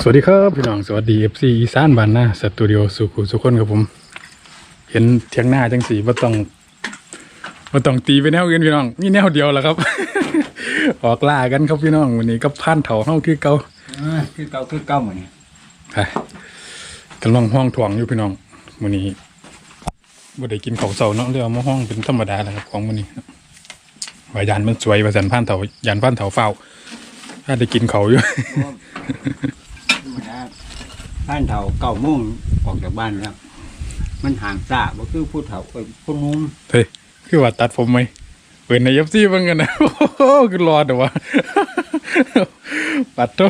สวัสดีครับพี่น้องสวัสดีเอฟซีอีสานบ้านนาสตูดิโอสุขุสุขคนครับผม เห็นเทียงหน้าจังสีว่าต้องว่าต้องตีไปแนวอื่นพี่น้องมีแนวเดียวแหละครับ ออกล่ากันครับพี่น้องวันนี้ก็ผ่านเถาเฮาคือเก่าเออคือเก่าคือเก่าหมดนี่ไปกำลังห้องถ่วงอยู่พี่น้องวันนี้บ่ได้กินข้าวเสาเนาะเรียกว่ามาห้องเป็นธรรมดาแหละครับของวันนี้ว่ายานมันสวยว่าสันผ่านเถายานผ่านเถาเฝ้าถ้าได้กินเขาวอยู่ ธรรมดาท่านเฒ่าเก่าโมุ่งออกจากบ้านแล้ว มันห่างซาบ่คือผู้เฒ่าเอ้ยผู้หนุ่มเฮ้ยคือว่าตัดผมไหมเปิดในยับซี่บ้างกันนะโอ้โหคือรอดเหรอวะปัดโต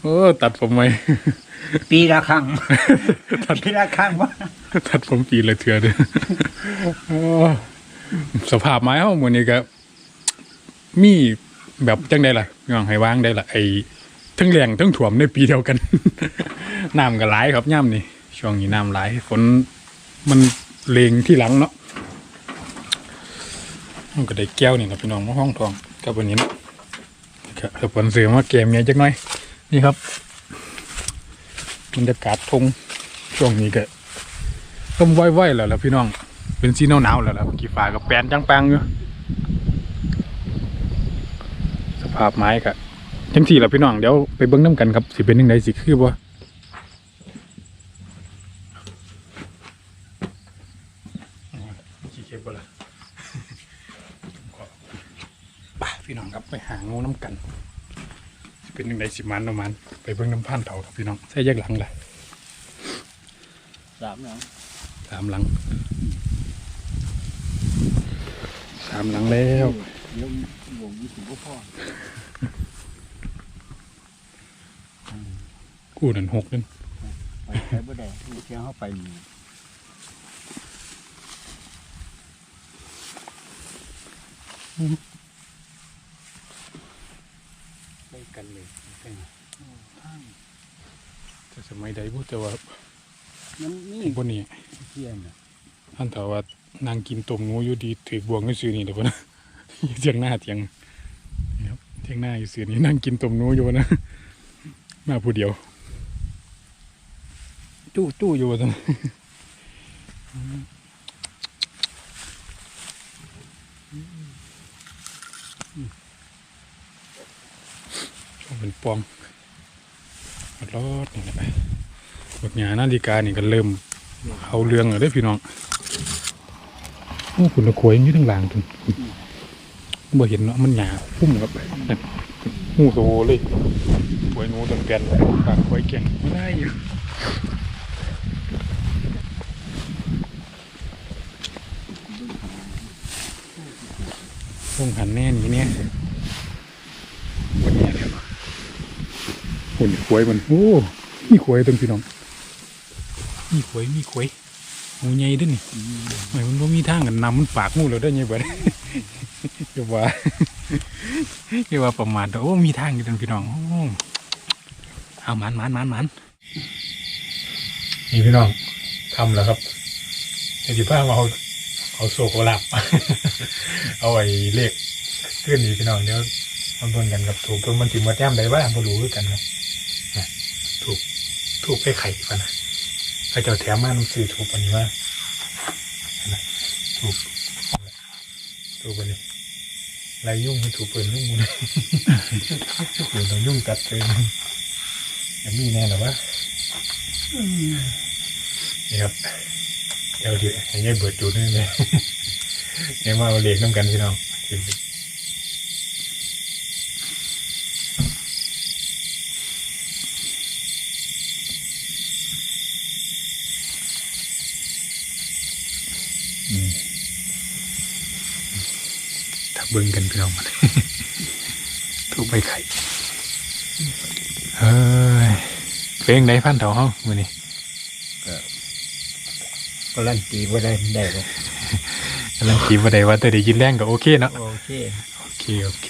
โอ้ตัดผมไหมปีละครั้งปีละครั้งว่าตัดผมปีละเทือเด้อโอ้สภาพไม้เฮาหมื้อนี้ก็มีแบบจังไดล่ะย่องให้วางได้ล่ะไอ้ ทั้งแรงทั้งถ่วมในปีเดียวกัน น้ำก็หลายครับย่ำนี่ช่วงนี้น้ำหลายฝนมันเลงที่หลังเนาะมันก็ได้แก้วนี่นะพี่น้องมาห้องทองกับวันนี้นะครับสปอนเซอมาเกมเนี้ยจักหน่อย นี่ครับบรรยากาศทงช่วงนี้ก็ต้มไหวๆแล้วล่ะพี่น้อง เป็นสีหนาวๆแล้วล่ะกี่ฟ้ากับแปนจังปังอยู่สภาพไม้ก็ จังสี่ละพี่น้องเดี๋ยวไปเบิ้งน้ำกันครับสิเป็นยังไงสิคือบ่ขี้เข็บบ่ล่ะป่ะพี่น้องครับไปหางูน้ำกันสิเป็นยังไงสิมันประมาณไปเบิ้งน้ำพันเถาครับพี่น้องใส่แยกหลังเลยสามแล้วสามหลังสามหลังแล้วเดี๋ยววงยี่สิบกว่าพ่อ กูนั่นหกนั่นไปใช้บ่ได้เที่ยวเข้าไปนี่ได้กันเลยใช่ไหมแต่สมัยใดพูดแต่ว่ามันนี่บนนี้เที่ยงน่ะท่านแต่ว่านางกินต้มงูอยู่ดีถือบวงก็ซื้อนี่เดี๋ยวพอนะเทียงหน้าเทียงนี่ครับเทียงหน้าอยู่ซื้อนี่นั่งกินต้มงูอยู่พอนะมาผู้เดียว จู้จู้อยู่ตรงช่วงเป็นปองรอดนี่แหละบักหยานาฬิกานี่ก็เริ่มเอาเรื่องเลยเด้พี่น้องโอ้คุณตะขวยอย่างนี้ทั้งหลางทุนบ่เห็นเนาะมันหยาพุ่มครับหูโตเลยขวยหนูตังเปลี่ยนปากขวยเก่งไม่ได้อยู่ ต้องหันแน่นี้เนี่ยวันนี้เลยหุ่นขวยมันโอ้มีขวยตังพี่น้องมีขวยมีขวยงูใหญ่ด้วยนี่ไม่มันบ่มีทางกันนำมันปากงูแล้วได้อไงเบิดอย่าว่าอย่าว่าประมาทเด้อโอ้มีทางอยู่เด้อพี่น้องเอามันมันมันมันนี่พี่น้องทำแล้วครับไอ้ที่พามาเอา เอาโศกเอาหลับ เอาไอ้เลขขึ้นนี่พี่น้องเดี๋ยวมันบิ่งกันกับถูกเพิ่นมันสิมาแต้มได้บ้างบ่รู้คือกันนะถูกถูกไปไข่ปะนะพระเจ้าแถมมาหนังสือถูกอันนี้ว่าถูกถูกอันนี้ลายยุ่งมันถูกเปิดยุ่งมันถูกต้องยุ่งตัดเลยอันนี้แน่หรอวะนี่ครับ เดี๋ยวเดี๋ยวให้ยายเบิดจุดนี่เลยเนี่ยมาเอาเหล็กน้ำกันพี่น้องถ้าเบิ่งกันพี่น้องมันถูกใบไข่เฮ้ยเพลงไหนพันเถาเฮามือนี้ ก็ลั่นตีบ่ได้ได้บ่กำลังคิดว่าได้ว่าแต่ได้ยินแรงก็โอเคเนาะโอเคโอเคโอเค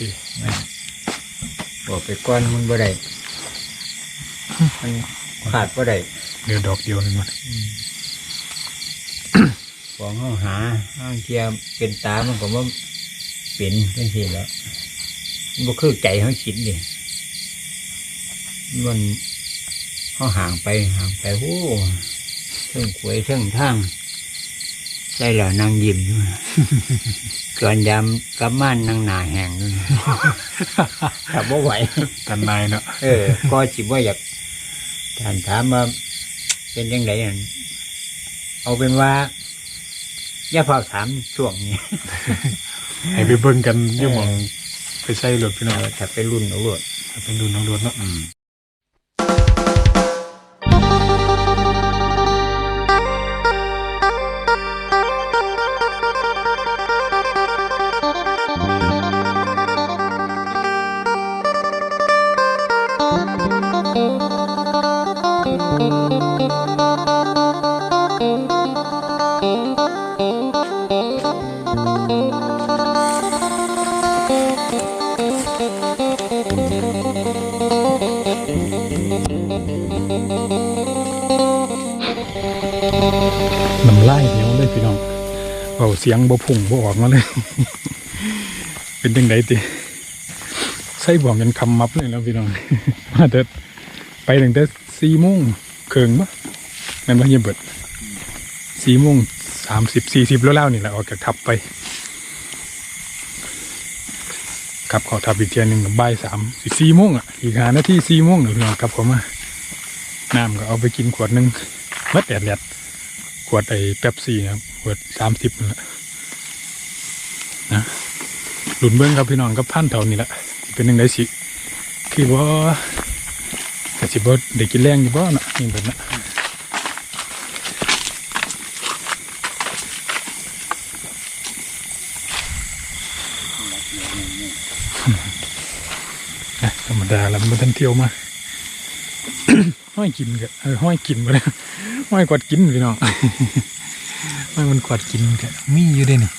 บอกไปก่อนมันบ่ได้มันขาดบ่ได้เดือดอกเดียวนึงมันของเฮาหาห้างเทียมเป็นตามันก็บ่เป็นจังซี่แหล้วมันบ่คือใจเฮาคิดนี่มันเขาห่างไปห่างไปโอ้เทิงขวยเทิงทาง ใช่แล้วนางยิ้มอยู่ก่อนยามกลับบ้านนางหนาแห้งอยู่ขับว่าไหวกันนายเนาะเออ ก็จิบว่าอยากถามถามว่าเป็นยังไงนั่นเอาเป็นว่าอย่าเฝ้าถามช่วงนี้ให้ไปเบิ่งกันอยุ่หมองไปใส่รถพี่น้องถ้าไปรุ่นเอารวดเป็นรุ่นน้องรถเนาะ เสียงบ่พุ่งบ่ออกมาเลย เป็นจังไดติใส่บ่วงกันคำมับเลยแล้วพี่น้องมาแต่ไปตั้งแต่สี่โมงเคิงปะแม่นบ่เยี่ยมเบิดสี่โมงสามสิบสี่สิบแล้วแล้วนี่แหละออกจากทับไปกลับขอทับอีกเทียหนึ่งบ่ายสามสิสี่โมงอะอีกหานาทีสี่โมงหนึ่งพี่น้องกลับเข้ามาน้ำก็เอาไปกินขวดหนึ่งมัดแดดแดด ขวดไอ้เป๊ปซี่นะครับขวดสามสิบนั่นแหละนะหลุนเบิ้งครับพี่น้องกับพันเท่านี่แหละสิเป็นยังไงสิ คือว่ากสิบ่ได้กินแรงอยู่บ่นะนี่แบบนั้นนะธรรมดาแล้วมันทันเที่ยวมา ห้อยกินกันเออห้อยกินมาเลยห้อยกวาดกินพี่น้องห้อยมันกวาดกินกันมีอยู่เด้นี่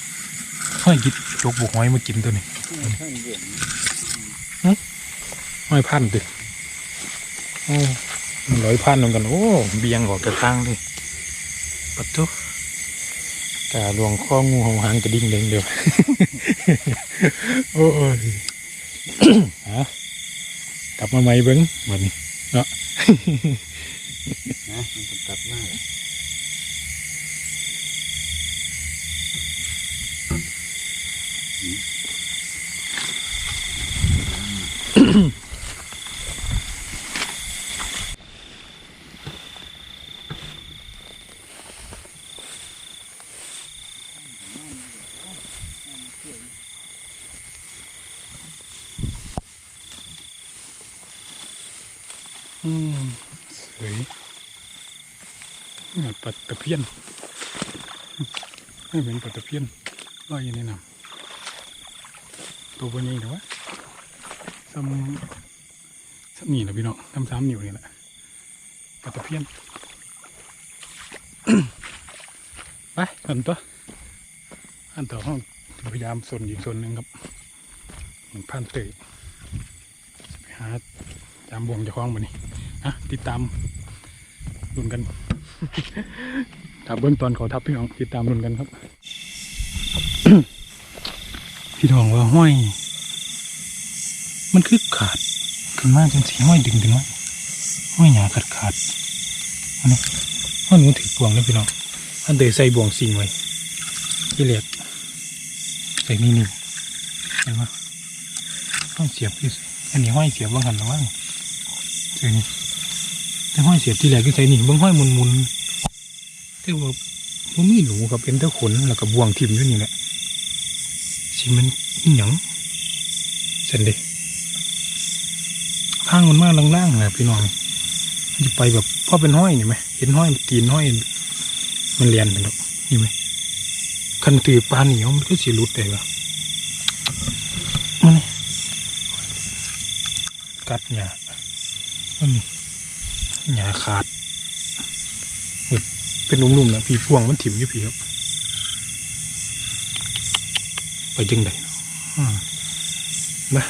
ห้อยกินจกบุกห้อยมากินตัวนี้ห้อยพันดิโอ้มันร้อยพันเหมือนกัน โอ้ เบียงออกจากทางเลยปัดทุกาลวงข้องูหางหางกระดิ่งเด้งเดียวโอ้ยฮะกลับมาไหมเบิ้งวันนี้เนาะ นะมันจะกลัดมา อืมสวยนี่ปลาตะเพียนไม่เป็นปลาตะเพียนลอยอยู่ในน้ำตัวบนนี้เหรอวะซ้ำซ้ำนี่แหละพี่น้องซ้ำสามนิ้วนี่แหละปลาตะเพียนไปกันตัวอันต่อห้องพยายามส่วนอีกส่วนหนึ่งครับเหมือนพันเตยไปหาตามบวงจะคล้องมานี่ นะติดตามรุนกันถ้าเบื้องตอนเขาทับพี่น้องติดตามรุนกันครับ พี่น้องว่าห้อย มันคือขาดขึ้นมาจนสีห้อยดึงดึงไว้ห้อยหยาขาดขาดอันนี้ห้อยหนูถือบ่วงเลยพี่น้องอันเดยใส่บ่วงสิงไว้ที่เหล็กใส่นี่นี่เห็นไหมห้อยเสียบคืออันนี้ห้อยเสียบว่างหันหรือว่าใช่นี่ แต่ห้อยเสียบที่แรกก็ใช่นี่บางห้อยมุนมุนๆแต่ว่ามันมีหนูกับเป็นเต้าขนแล้วก็บ่วงทิมอยู่นี่แหละสิมันอิหยังเส้นเดข้างมันมากล่างๆนะพี่น้องจะไปแบบพ่อเป็นห้อยนี่ไหมเห็นห้อยตีนห้อย มันเลียนเป็นแบบนี่ไหมคันตือปลาเหนียวมันก็สิรุดได้ปะมันนี่กัดหยาอันนี้ หยาขาดเป็นลุ่มๆนะพี่พวงมันถิ่มอยู่พี่ครับ ไปจึงไดเนมา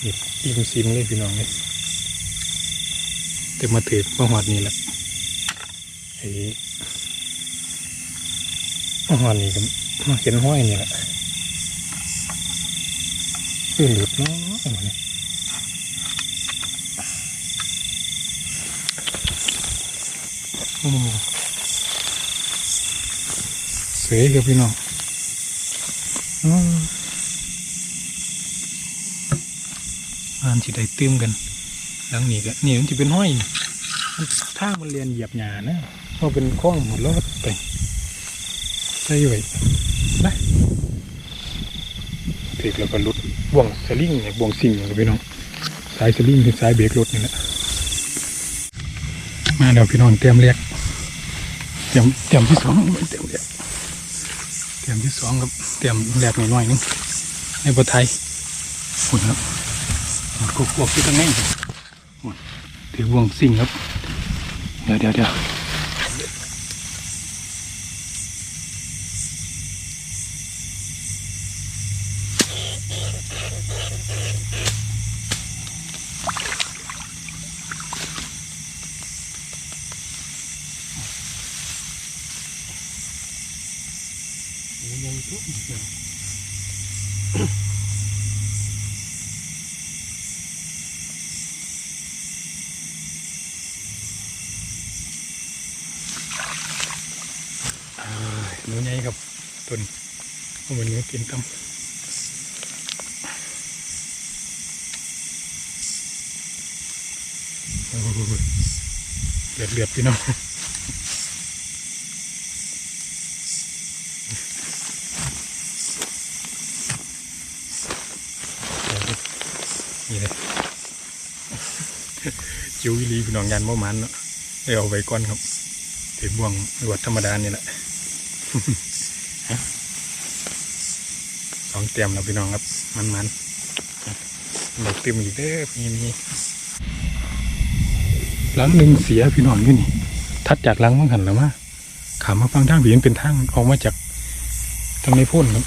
เห็ดอิ่มซิมเลยพี่น้องเลยแต่มาถือมาหอดนี่แหละไอ้มาหอดนี่ก็มาเห็นห้อยนี่แหละคือหลุดเนาะอันนี้ โอ้สวยครับพี่น้องอ่านสิได้เติมกัน หลังนี้ก็นี่มันจะเป็นห้อยนี่มันทามันเรียนเหยียบหยานะเพราะเป็นคล้องหมดแล้วก็ไปใส่ไว้ไปถึกแล้วก็หลุดบ่วงสลิงเนี่ยบ่วงสิ่งอย่างพี่น้องสายสลิงคือสายเบรกรถนี่แหละมาเดี๋ยวพี่น้องเตรียมเรียก เตรียมเตรียมที่สองเตรียมเรียกเตรียมที่สองครับเตรียมแรกหน่อยหนึงในประไทยคุณครับกบกบที่ตั้งนี้หุ่นถือวงสิ่งครับ เดี๋ยวเดี๋ยวเดี๋ยวหนูใหญ่ครับต้นเอาเหมือนหนูกินตำโอ้โหเลือดเลือดพี่น้องนี่เลยจิ๋วอีลีพี่น้องยันโมมันเนาะได้เอาไว้ก่อนครับถือบ่วงลวดธรรมดานี่แหละสองเตรียมแล้วพี่น้องครับมันมันๆเดี๋ยวเติมอีกเด้อพี่นี่ หลังหนึ่งเสียพี่น้องอยู่นี่ทัดจากหลังมังหันแล้วมาขามมาฟังทางผีมันเป็นทางออกมาจากทางในพ่นครับ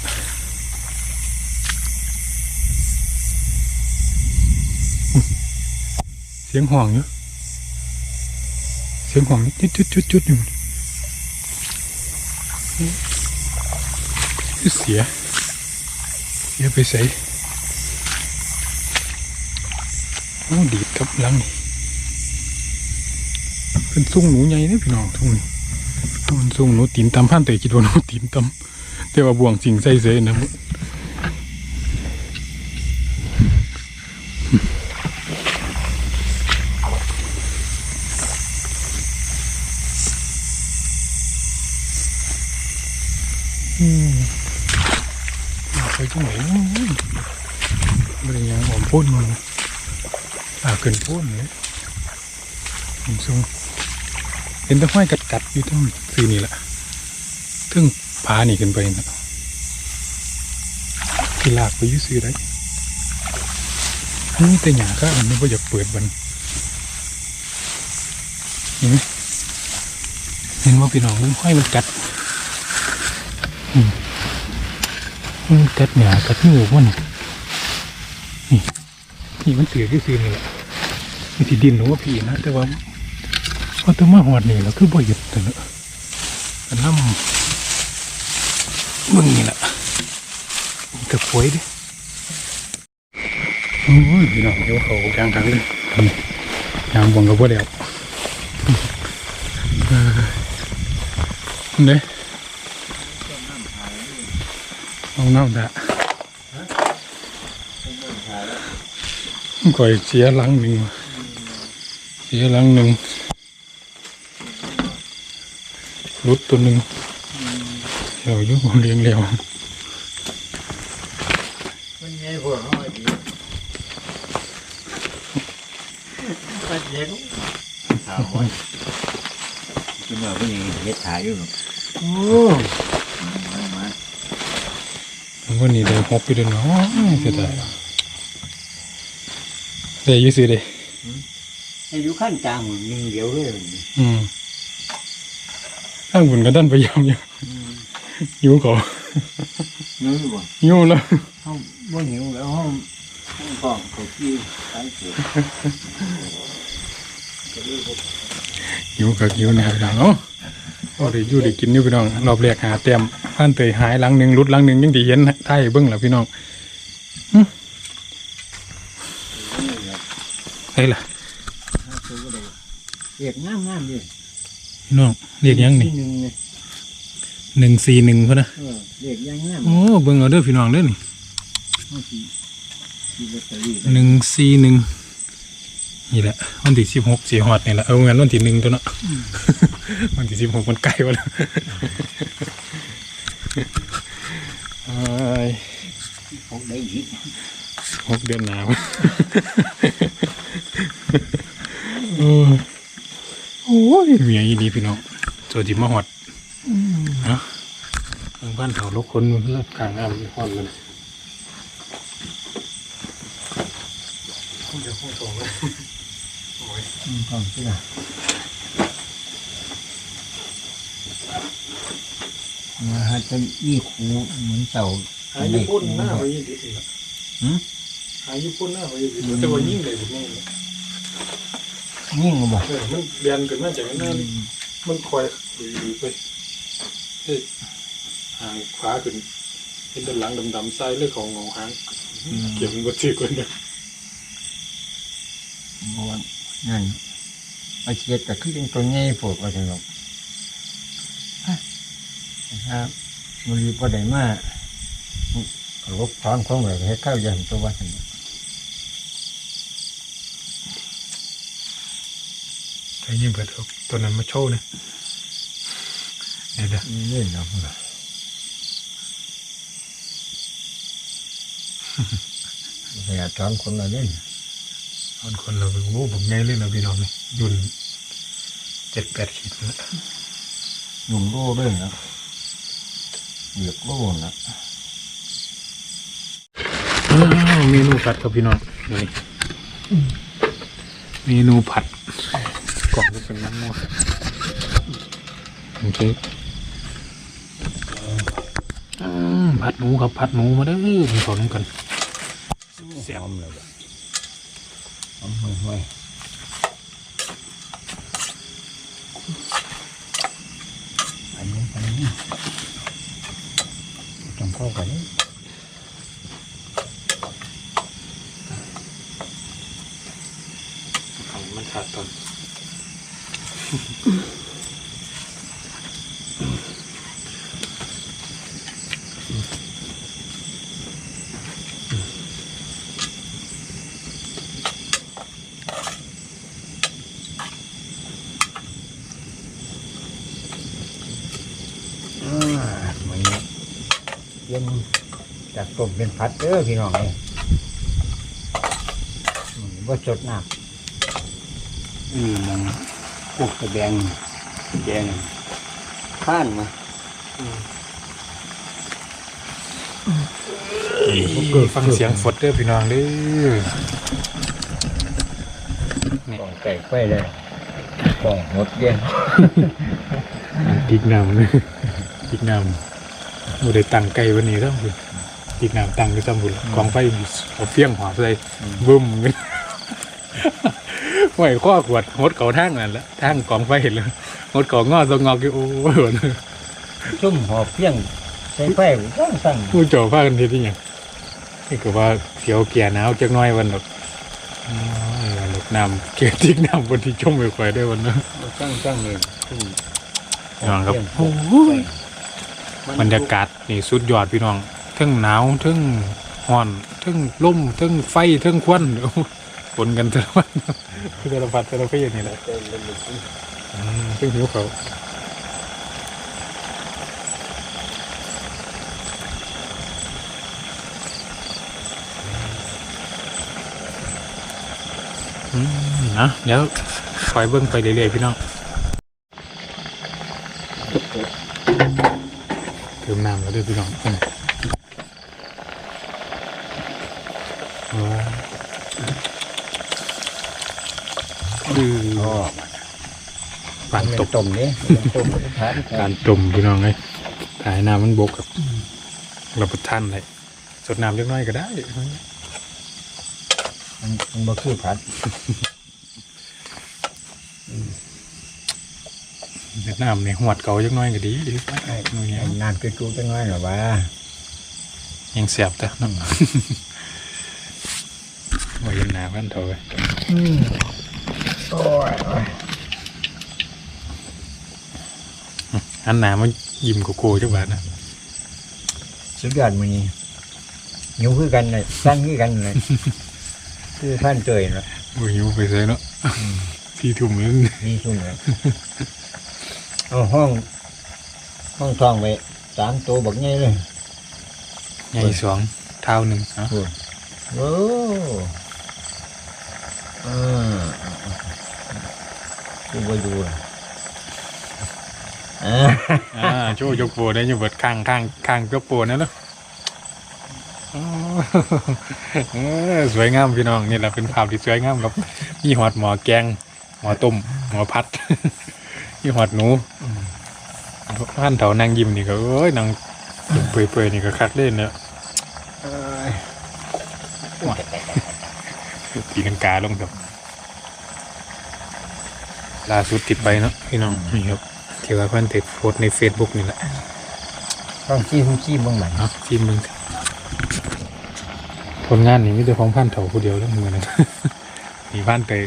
เสียงห่องอยู่เสียงห่องจุดจุดจุดจุดอยู่เสียเสียไปใส่โอ้ดีดครับหลังนี่ เป็นซุ้งหนูใหญ่เนี่ยพี่น้องทุ่งนี่มันซุ้งหนูตีนตำพันแต่คิดว่าหนูตีนตำแต่ว่าบ่วงสิ่งใส่เสยนะอืมเอาไปจังไหนเนาะมันยังหอมพ่นมันอ่าเกินพ่นเลยผมซุ้ง เป็นตะไคร่กัดๆอยู่ทั้งซื้อนี่แหละทั้งผานี่ขึ้นไปนะที่ลากไปยุ่ซื้อได้นี่แต่หยาก็มันไม่อยากเปิดบันเห็นไหมเห็นว่าพี่น้องมันห้อยมันกัดมันกัดหยากัดนิ้วมันนี่นี่มันเสือที่ซื้อนี่แหละมันสิดินหรือว่าพี่นะแต่ว่า พอตัวมาหอดนี่แล้วคือบ่หยุดแต่ละกันน้ำมึงนี่แหละนี่กับป่วยเดิโอ้ยพี่น้องเดี๋ยวเขากลางทางเลยนี่ยามบวงกับบ่แล้วเออเนี่ยเอาน้ำดะก่อยเสียหลังหนึ่งว่ะเสียหลังหนึ่ง รุดตัวหนึ่งเดี๋ยวอยุ่งเลี้ยงแล้วมันใหญ่กว่าห้อยดีปัดเย็นถามว่าคุณว่าเป็นยังเฮ็ดถ่ายอยู่หรอโอ้มามาวันนี้ได้หกไปเดือนเนาะเสียดายได้อยี่สิเด้อายุขั้นกลางหนึ่งเดียวเลยอืม ข้างบนก็ดันไปยาวอยู่อยู่ก่อนู้นบ่อยู่แล้วห้องบ่หิวแล้วห้องห้องกล่องเขาขี้ใช้เสือหิวกับหิวนะพี่น้องเนาะโอ้ได้อยู่ได้กินอยู่พี่น้องรอบแรกหาเต็มผ่านเตยหายหลังหนึ่งรุดหลังหนึ่งยังไดีเห็นไทยเบิ้งแล้วพี่น้องเฮ้ยล่ะเรียกงามงามดิเพี่น้องเรียกยังนี่หนึ่งเนี่ยหนึ่งสี่หนึ่งเขานะเออเรียกยังงามโอ้เบิ่งเอาเด้อพี่น้องเด้อนี่บางทีที่ลอตเตอรี่หนึ่งสี่หนึ่งนี่แหละวันที่สิบหกสี่หอดนี่แหละเอางั้นวันที่หนึ่งตัวเนาะวันที่สิบหกมันใกล้วะแล้วเอ้ยหกได้อีกหกเดือนหนาวเออโอ้ย เมียอีดีพี่น้องตัวที่มาหอดเนาะทางบ้านเขาลกคนมันเลิกกลางอ่ำหอดมันเดี๋ยวห้องสองเลยโอ้ยอืมก่อนที่ละมาหาจะยี่ขูเหมือนเต่าหาญี่ปุ่นหน้าไปยี่ดีละหืมหาญี่ปุ่นหน้าไปยี่ดีแต่ว่ายิ่งเลยผมยิ่งเล ยยิ่งกว่าบ่เออมันเรียนกันมาจากนั้นมันคอยดีดีไปเฮ้ยหางขวาขึ้นเห็นด้านหลังดำๆซ้ายเรื่องของเงาหางเก็บมันก็ถือกันเลยเพราะว่านั่นไอาเชียดก็คือเป็นตัวใหญ่ปวดว่าจังหรอกนะครับมันรีบก็ได้มาลบถอนของเลยให้เข้ายันตัวว่าจั งหรอกใช้ยิ่งเปิดเอาตัวนั้นมาโชว์เนี่ยเดี๋ยวเดี๋ยวนี่เล่นเอาเหรอพยายามถอนคนละเล่นมันคนเราเป็นงูผมไงเลยนะพี่น้องนี่ยุ่นเจ็ดแปดขีดแล้วหนุ่มโล่ด้วยนะเหยียบโล่นะอ้าวเมนูผัดครับพี่น้องนี่เมนูผัด กล่องก็เป็นน้ำมันโอเคอืมผัดหนูครับผัดหนูมาเด้อผมขอน้ำกันเสียมเลยหอมห่วยห่วยอันนี้อันนี้ต้องเข้ากันนี่ เอามันขาดตอนอ่าเหมือนนี้เย็นจาก ต้มเป็นพัดเด้อพี่น้องเนี่ยว่าจดน้ำอืมมันพวกตะแบงแดงข้านมาฟังเสียงฝดเด้อพี่น้องเด้อกล่องไก่ไฟเลยกล่องหมดเย็นพริกน้ำเลยพริกน้ำโมได้ตั้งไก่วันนี้ต้องคุณ พริกน้ำตั้งก็ต้องคุณกองไฟเอาเฟี้ยงหัวใส่บึ้มเงี้ยไหวข้อขวดหดเขาทางนั่นแหละทางกองไฟเห็นเลยหดเขางอตรงงอกี่โอ้ยซุ่มหอบเพียงใช้ไฟสั่งสั่งผู้เจ้าพากันเฮ็ดที่ยังนี่ก็ว่าเสียวเกียร์หนาวจักหน้อยวันดอกอ๋อวันดอกน้ำเกียร์ทิกน้ำบนที่จมไม่ค่อยได้วันนะสั่งสั่งเลยซุ่มพี่น้องครับโอ้ยบรรยากาศนี่สุดยอดพี่น้องเทั้งหนาวทั้งร้อนทั้งลมทั้งไฟทั้งควันโอ้ยปนกันแต่ละวันคือแต่ละพัดแต่ละเพศนี่แหละอืมเพิ่งหิวเขาอนะเดี๋ยวคอยเบิ้งไปเรื่อยๆพี่น้องเติมน้ำแล้วด้วยพี่น้อง อืมว้าวอืออ๋อปานตกต้มนี่ต้มทานการต้มพี่น้องเลยถ่ายน้ำมันบกกับรับประทานเลยสดน้ำเล็กน้อยก็ได้มันมันบ่คือผัดเวียดนามเนี่ยหวดเก่าเล็กน้อยก็ดีดีไปหน่อยเงี้ยน้ำคือจูจังน้อยหรอวะยังเสียบแต่น้ำว่าเย็ นหนาพันเถอะโอ้ยอันหนามันยิ้มโกโก้จังหวะนะสุดยอดมือนี้หิวคือกันเลยสั้นคือกันเลยคือท่านเจยนะโอ้ยหิวไปเลยเนาะที่ทุ่มนึงนี่ชุ่มเลยเอาห้อง ห้องทองไว้สามตัวบักใหญ่เลยใหญ่สองเท้าหนึ่งเอ้าโอ้ อ่าดูไปดูนะอ่าอ่าชว์ยกปรได้อยู่เบิดข้างข้างข้างยกปรนั่นเนาะอ๋อเออสวยงามพี่น้องนี่แหละเป็นภาพที่สวยงามครับมีหอดหมอแกงหมอต้มหมอพัด มีหอดหนูท่านเถานางยิ้มนี่ก็เอ้ยนางเปื่อยๆนี่ก็คักเล่นเนี่ย ตีลังกาลงครับล่าสุดติดไปเนาะพี่น้องนี่ครับที่ว่าเพื่อนติดโพสต์ในเฟซบุ๊กนี่แหละต้องขี้หุ้มขี้บ้างไหมเอาทีมมึงผลงานนี่ไมแต่ได้ของพันเถาผู้เดียวเรื่องมือนะมีพันเตย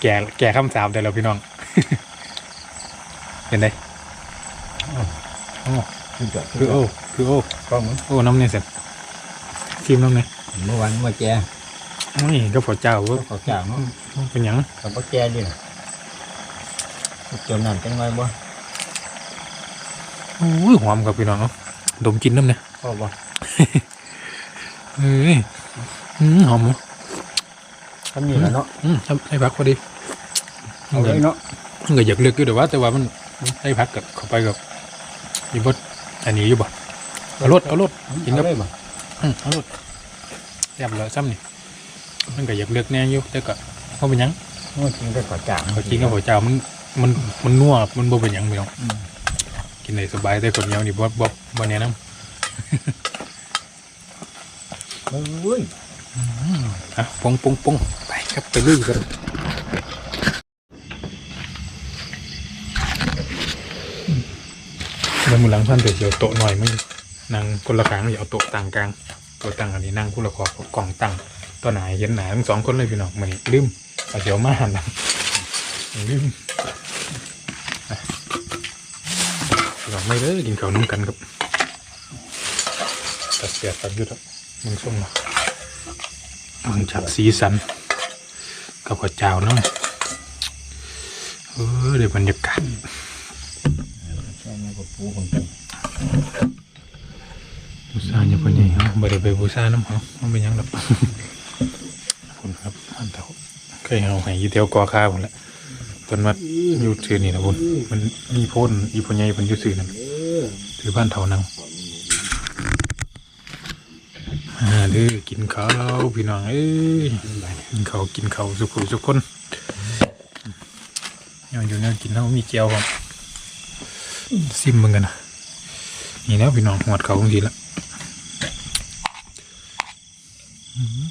แก่แก่คำสามแต่เราพี่น้องเป็นไงคือจอดคือโอ้คือโอ้กล้องมั้งโอ้น้ำเนี่ยเสร็จทีมน้ำเนี่ยเมื่อวันเมื่อแจ นี่ก็พอเจ้าเว่าขอจ้างเนาะเป็นหยังกับพ่อแจดิจนนั่นจังไรบ่โอ้ยหอมกับพี่น้องเนาะดมกินน้ำเนี่ยพ่อบ่เอ้ยอืมหอมเนาะทำนี่แหละเนาะอืมให้พักพอดีเอาเลยเนาะมันก็อยากเลือกอยู่แต่ว่า แต่ว่ามันให้พักกับเข้าไปกับอีบดอันนี้อยู่บ่เอารถเอารถกินครับเอาเลยบ่ อืมเอารถเรียบร้อยซ้ำนี่ มันก็อยากเลือกแน่อยู่แต่ก็เขาเป็นหยังโอ้จริงก็ขอจ้างเขาจริงกับหัวเจ้ามันมันมันนัวมันบ่เป็นหยังไม่ต้องอืมกินได้สบายแต่คนเหนียวนี่บ่บ่บ่แนะนโอ้ยำอะปงปงปงไปครับไปลุยกันแล้วมือหลังท่านเดี๋ยวโต๊ะหน่อยมั้งนั่งคนละกลางอย่าเอาโต๊ะต่างกลางโต๊ะต่างอันนี้นั่งคนละขอบกล่องตั้ง ตัวไหนเห็นหนาทั้งสองคนเลยพี่น้องมันลืมเอาเดี๋ยวมาหันหลังลืมเราไม่เลยกินข้าวน้ำกันครับตัดเสียตัดยุดมึงส้มเนาะมึงจับสีสันกับข้าวเจ้าเนาะเออเดี๋ยวบรรยากาศแค่นี้ก็ปูคนเป็นบูซาเนี่ยเป็นยังไงบ่ได้ไปบูซาน้ำเขามันเป็นยังหรอก ขอบคุณครับอันเท่า เคยเอาให้อยี่เดียวกอข้าวผมแหละต้นมัดอยู่ชื่อนี่นะคุณมันมีพ่นอีพ่อใหญ่เป็นอยูซื่อนั่นถือบ้านเท่านังอ่าเด้อกินข้าวพี่น้องเอ้ยกินข้าวกินข้าวสุขุสุขคนยังอยู่เนี่ยกินแล้วมีเจียวครับซิมเหมือนกันนะนี่แล้วพี่น้องหวดเขาบางทีละอืม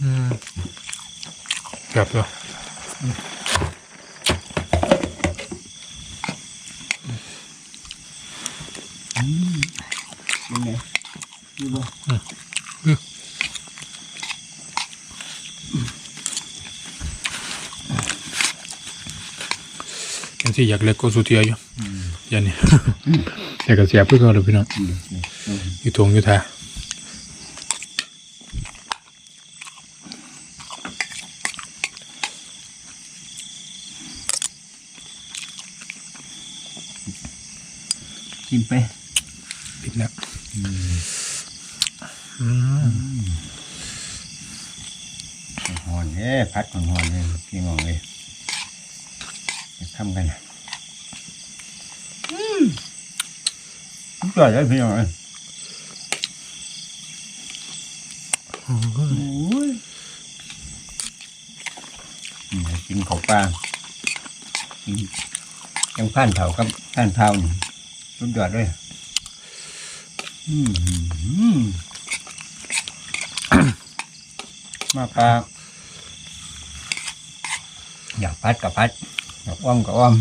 อืม แบบเหรอยังไงดูบ่กันสิอยากเล็กก็สุเทียอยู่ยันนี่แต่ก็เสียเพื่อเขาเลยพี่น้องอยู่ทงอยู่ท่า ไปปิดแล้วอืมหอนเอ้พัดของหอนเลยพี่งองเลยจะทำกันนะอืมสุดยอดเลยพี่น้องเอ้ยโอ้ยนี่กินข้าวปลากินยังผ่านเผากับผ่านเผานี่ สุดยอดเลยมาปลาอยากพัดกับพัดอยากอ้อมกับอ้อม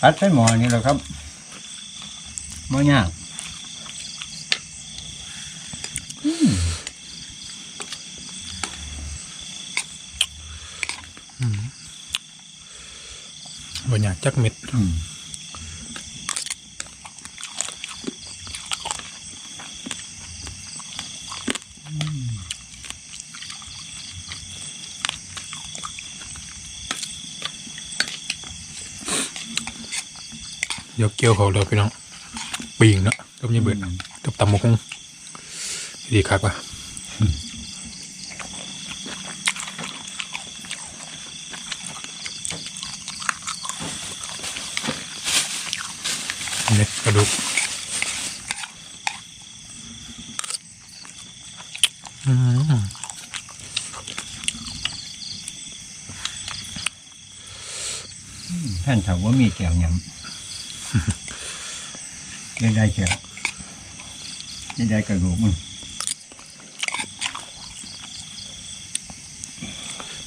พัดใช้หมอนี่แหละครับไม่ยากบ่อยากจักเม็ด ยวเกี่ยวเขาเลยพี่น้องปิงเนาะกับยี่เบิดกับตำมะคงดีครับว่ะนี่กระดูกอืมท่านถามว่ามีแก้วห ยังไม่ได้แก้วไม่ได้กระดูกมัน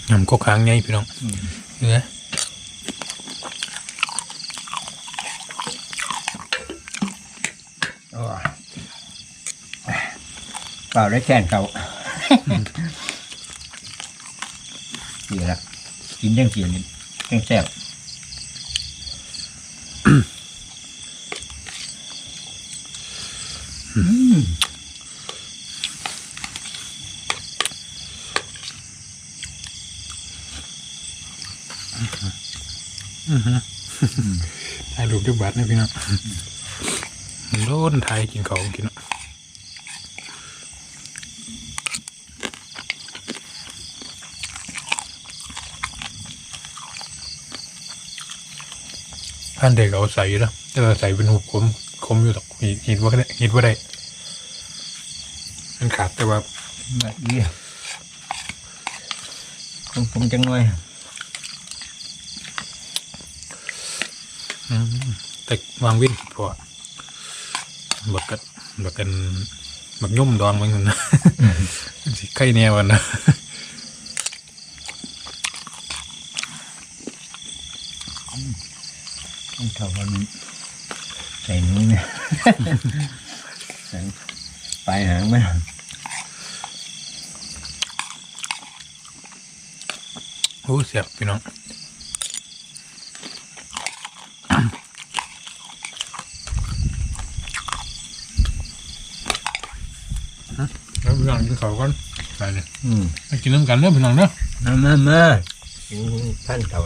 ยำก็ค้างไงพี่น้องเนื้อโอ้ยเปล่าได้แค่นเขาดีละกินยังกินยังแซ่บ ถ่ายรูปด้วยบัตรนะพี่น้องมันโดนถ่ายกินเขาวกินเนาะท่านเด็กเอาใส่อยู่แล้วแต่ว่าใส่เป็นหุบคมคมอยู่ตอกหิดว่าได้หิดว่าได้ มันขาดแต่ว่าแบบนี้ผมผมจังหน่อย อืม แต่วางวิ่นพอบักกันบักกันบักย่อมดองมันนั่นนะสิไข่แนวกันนะต้องทำมันใส่นู้นเนี่ยใส่ปลายหางมันโอ้เสียบพี่น้อง แล้วพี่น้อง กินข้าวก่อนไปเลยอืมมากินน้ำกันเด้อพี่น้องเนาะมามามากินท่านเต่า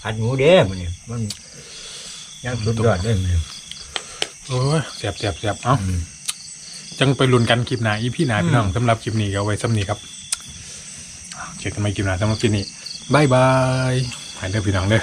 ผัดหมูเด้มันเนี่ยมันยังสุดยอดเลยมันโอ้ยเสียบเสียบเสียบเอ้าอืมจังไปลุ้นกันคลิปหน้าอีพี่หน้าพี่น้องสำหรับคลิปนี้ก็เอาไว้สำนี้ครับเจอกันใหม่คลิปหน้าสำหรับคลิปนี้บายบายหายเด้อพี่น้องเด้อ